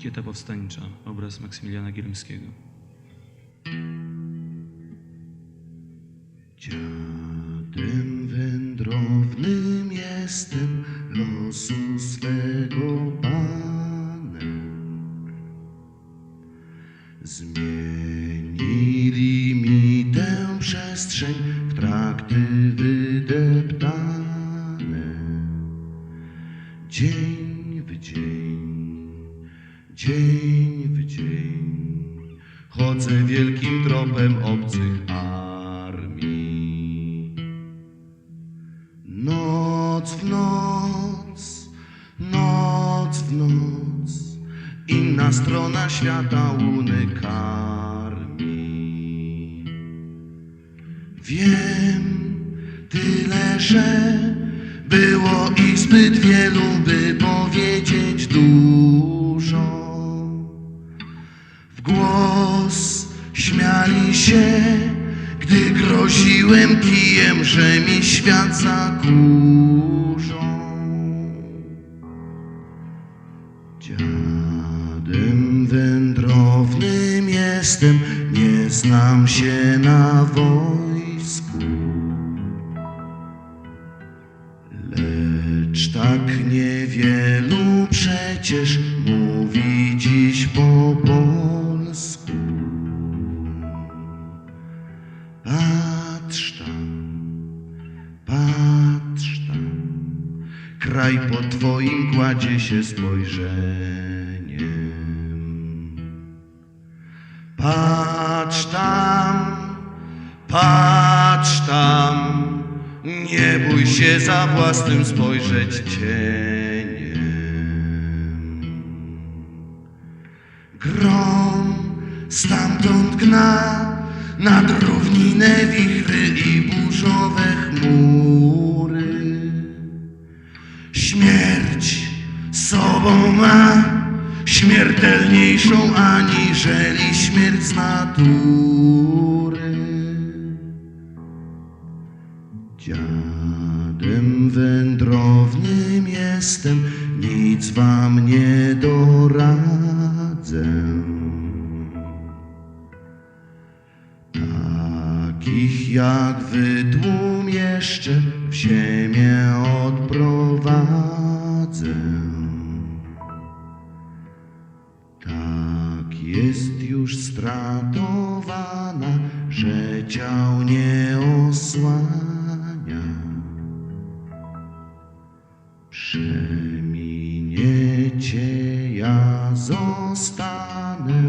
Pikieta Powstańcza, obraz Maksymiliana Gierymskiego. Dziadem wędrownym jestem, losu swego panem. Zmienili mi tę przestrzeń w trakty wydeptane. Dzień w dzień, dzień w dzień, chodzę wielkim tropem obcych armii. Noc w noc, noc w noc, inna strona świata łuny karmi. Wiem tyle, że było ich zbyt wielu, by śmiali się, gdy groziłem kijem, że mi świat zakurzą. Dziadem wędrownym jestem, nie znam się na wojsku. Lecz tak niewielu przecież kraj po twoim kładzie się spojrzeniem. Patrz tam, patrz tam, nie bój się za własnym spojrzeć cieniem. Grom stamtąd gna nad równinę wichry i burzowe chmury. Sobą ma śmiertelniejszą aniżeli śmierć z natury. Dziadem wędrownym jestem, nic wam nie doradzę. Takich jak wy tłum jeszcze w ziemię odprowadzę. Jest już stratowana, że ciał nie osłania. Przeminiecie, ja zostanę